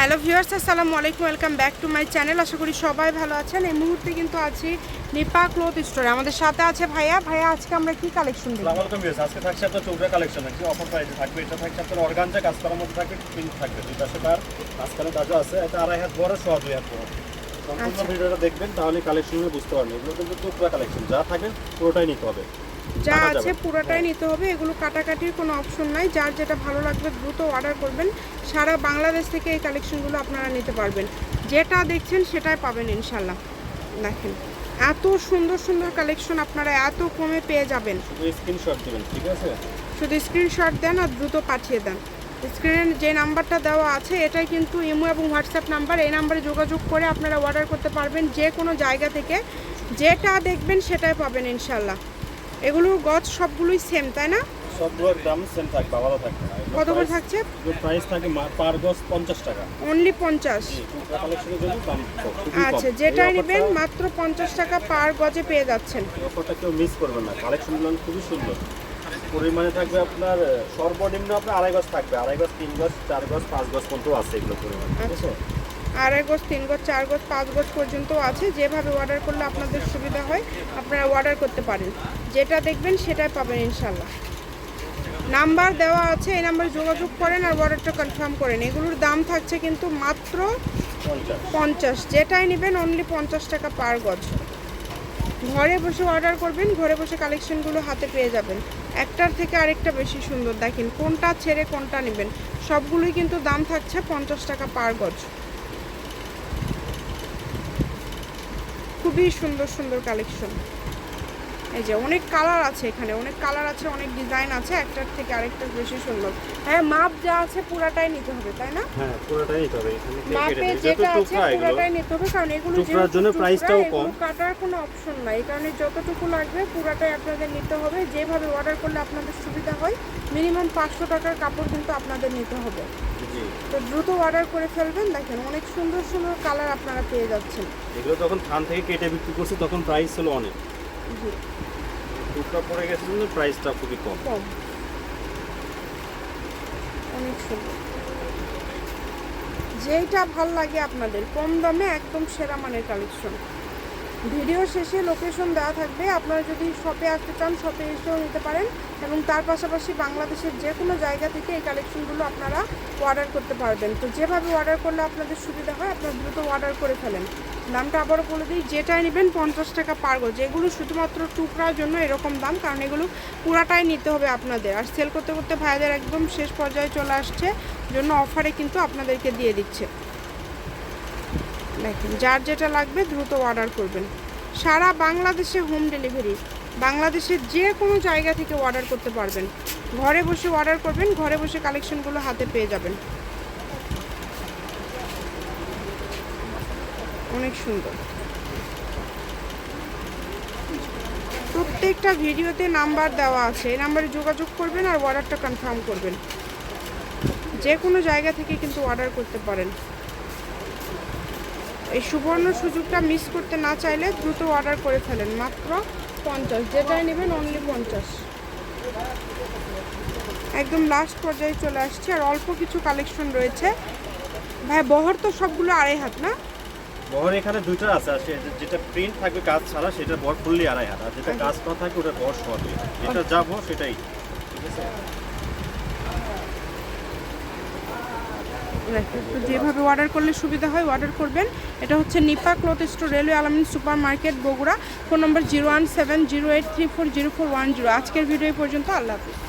Hello viewers আসসালামু আলাইকুম welcome back to my channel. আশা করি সবাই ভালো আছেন। এই মুহূর্তে কিন্তু আছি নিপা ক্লোথ স্টোরে। আমাদের সাথে আছে ভাইয়া। ভাইয়া আজকে আমরা কি কালেকশন দেখব? আসসালামু আলাইকুম ভিউয়ার্স আজকে থাকছে আপনার চৌধুরী কালেকশন একটি অফার প্রাইসে থাকবে এটা থাকছে আপনার অর্গানজা কাজ করার মধ্যে থাকবে প্রিন্ট থাকবে। দুই পাশে তার মাঝখানে কাজও আছে এটা আড়াই হাত বড় সোয়া দুই হাত বড়। সম্পূর্ণ আচ্ছা। ভিডিওটা দেখবেন তাহলে কালেকশনে বুঝতে পারবেন। এগুলো কিন্তু টুকরা কালেকশন যা থাকবে পুরোটাই নিতে হবে। যা আছে। পুরোটাই নিতে হবে এগুলো কাটাকাটির কোনো অপশন নাই যার যেটা ভালো লাগবে দ্রুত অর্ডার করবেন সারা বাংলাদেশ থেকে এই কালেকশনগুলো আপনারা নিতে পারবেন। যেটা দেখছেন সেটাই পাবেন ইনশাল্লাহ দেখেন এত সুন্দর সুন্দর কালেকশন আপনারা এত কমে পেয়ে যাবেন। শুধু স্ক্রিনশট দিবেন ঠিক আছে? শুধু স্ক্রিনশট দেন আর দ্রুত পাঠিয়ে দেন। স্ক্রিনে যে নাম্বারটা দেওয়া আছে এটাই কিন্তু ইমো এবং হোয়াটসঅ্যাপ নাম্বার এই নাম্বারে যোগাযোগ করে আপনারা অর্ডার করতে পারবেন যে কোনো জায়গা থেকে। যেটা দেখবেন সেটাই পাবেন ইনশাল্লাহ এগুলো গজ সবগুলোই সেম তাই না? সবগুলোর দাম সেম থাকবে আলাদা থাকবে কত করে থাকছে? প্রাইস থাকে পার গজ পঞ্চাশ টাকা। অনলি পঞ্চাশ। জি টুকরা কালেকশনের জন্য দাম কম, খুবই কম। আচ্ছা এই যেটাই অফারটা- নেবেন মাত্র পঞ্চাশ টাকা পার গজে পেয়ে যাচ্ছেন। অফারটা কেউ মিস করবেন না। কালেকশনগুলো খুবই সুন্দর। পরিমাণে থাকবে আপনার সর্বনিম্ন আপনার আড়াই গজ থাকবে। আড়াই গজ তিন গজ চার গজ পাঁচ গজ পর্যন্ত আছে এগুলো পরিমাণ ঠিক আছে? আড়াই গজ তিন গজ চার গজ পাঁচ গজ পর্যন্ত আছে। যেভাবে অর্ডার করলে আপনাদের সুবিধা হয়, আপনারা অর্ডার করতে পারেন। যেটা দেখবেন সেটাই পাবেন ইনশাল্লাহ নাম্বার দেওয়া আছে, এই নাম্বারে যোগাযোগ করেন আর অর্ডারটা কনফার্ম করেন। এগুলোর দাম থাকছে কিন্তু মাত্র পঞ্চাশ। যেটাই নেবেন অনলি পঞ্চাশ টাকা পার গজ ঘরে বসে অর্ডার করবেন, ঘরে বসে কালেকশনগুলো হাতে পেয়ে যাবেন। একটার থেকে আরেকটা বেশি সুন্দর। দেখেন কোনটা ছেড়ে কোনটা নেবেন। সবগুলোই কিন্তু দাম থাকছে পঞ্চাশ টাকা পার গজ খুবই সুন্দর সুন্দর কালেকশন এই যে অনেক কালার আছে এখানে অনেক কালার আছে অনেক ডিজাইন আছে একটার থেকে আরেকটা বেশি সুন্দর। হ্যাঁ মাপ যা আছে পুরাটাই নিতে হবে তাই না? হ্যাঁ পুরোটাই নিতে হবে এখানে মাপে যেটা আছে পুরোটাই নিতে হবে কারণ এগুলো টুকরার জন্য প্রাইসটাও কম। কাটার কোনো অপশন নাই। এই কারণে যতটুকু লাগবে পুরোটাই আপনাদের নিতে হবে। যেভাবে অর্ডার করলে আপনাদের সুবিধা হয় মিনিমাম পাঁচশো টাকার কাপড় কিন্তু আপনাদের নিতে হবে। তো দ্রুত অর্ডার করে ফেলবেন। দেখেন অনেক সুন্দর সুন্দর কালার আপনারা পেয়ে যাচ্ছেন। এগুলো যখন থান থেকে কেটে বিক্রি করছি তখন প্রাইস ছিল অনেক। জি। টুকরা পড়ে গেছে প্রাইসটা খুবই কম। কম। অনেক সুন্দর। যেইটা ভালো লাগে আপনাদের কম দামে একদম সেরা মানের কালেকশন ভিডিও শেষে লোকেশন দেওয়া থাকবে। আপনারা যদি শপে আসতে চান শপে এসেও নিতে পারেন এবং তার পাশাপাশি বাংলাদেশের যে কোনো জায়গা থেকে এই কালেকশনগুলো আপনারা অর্ডার করতে পারবেন। তো যেভাবে অর্ডার করলে আপনাদের সুবিধা হয়, আপনারা দ্রুত অর্ডার করে ফেলেন। দামটা আবারও বলে দিই, যেটাই নেবেন পঞ্চাশ টাকা পার যেগুলো শুধুমাত্র টুকরার জন্য এরকম দাম, কারণ এগুলো পুরাটাই নিতে হবে আপনাদের। আর সেল করতে করতে ভাইদের একদম শেষ পর্যায়ে চলে আসছে, জন্য অফারে কিন্তু আপনাদেরকে দিয়ে দিচ্ছে। দেখেন যার যেটা লাগবে দ্রুত অর্ডার করবেন। সারা বাংলাদেশে হোম ডেলিভারি বাংলাদেশের যে কোনো জায়গা থেকে অর্ডার করতে পারবেন। ঘরে বসে অর্ডার করবেন, ঘরে বসে কালেকশনগুলো হাতে পেয়ে যাবেন। অনেক সুন্দর। প্রত্যেকটা ভিডিওতে নাম্বার দেওয়া আছে। এই নাম্বারে যোগাযোগ করবেন আর অর্ডারটা কনফার্ম করবেন। যে কোনো জায়গা থেকে কিন্তু অর্ডার করতে পারেন। এই সুবর্ণ সুযোগটা মিস করতে না চাইলে দ্রুত অর্ডার করে ফেলেন। মাত্র পঞ্চাশ যেটাই নেবেন অনলি পঞ্চাশ। একদম লাস্ট পর্যায়ে চলে আসছে আর অল্প কিছু কালেকশন রয়েছে। ভাই বহর তো সবগুলো আড়াই হাত না? বহর এখানে দুইটা আছে আর যেটা প্রিন্ট থাকবে কাজ ছাড়া সেটা বহর ফুললি আড়াই হাত। আর যেটা কাজ করা থাকবে ওটা বহর হাত। যেটা যাব সেটাই। ঠিক আছে দেখেন, তো যেভাবে অর্ডার করলে সুবিধা হয় অর্ডার করবেন। এটা হচ্ছে Nipa cloth store, railway Alamin super market Bogura. Phone number zero one seven zero eight three four zero four one zero আজকের ভিডিও পর্যন্ত, আল্লাহ হাফিজ।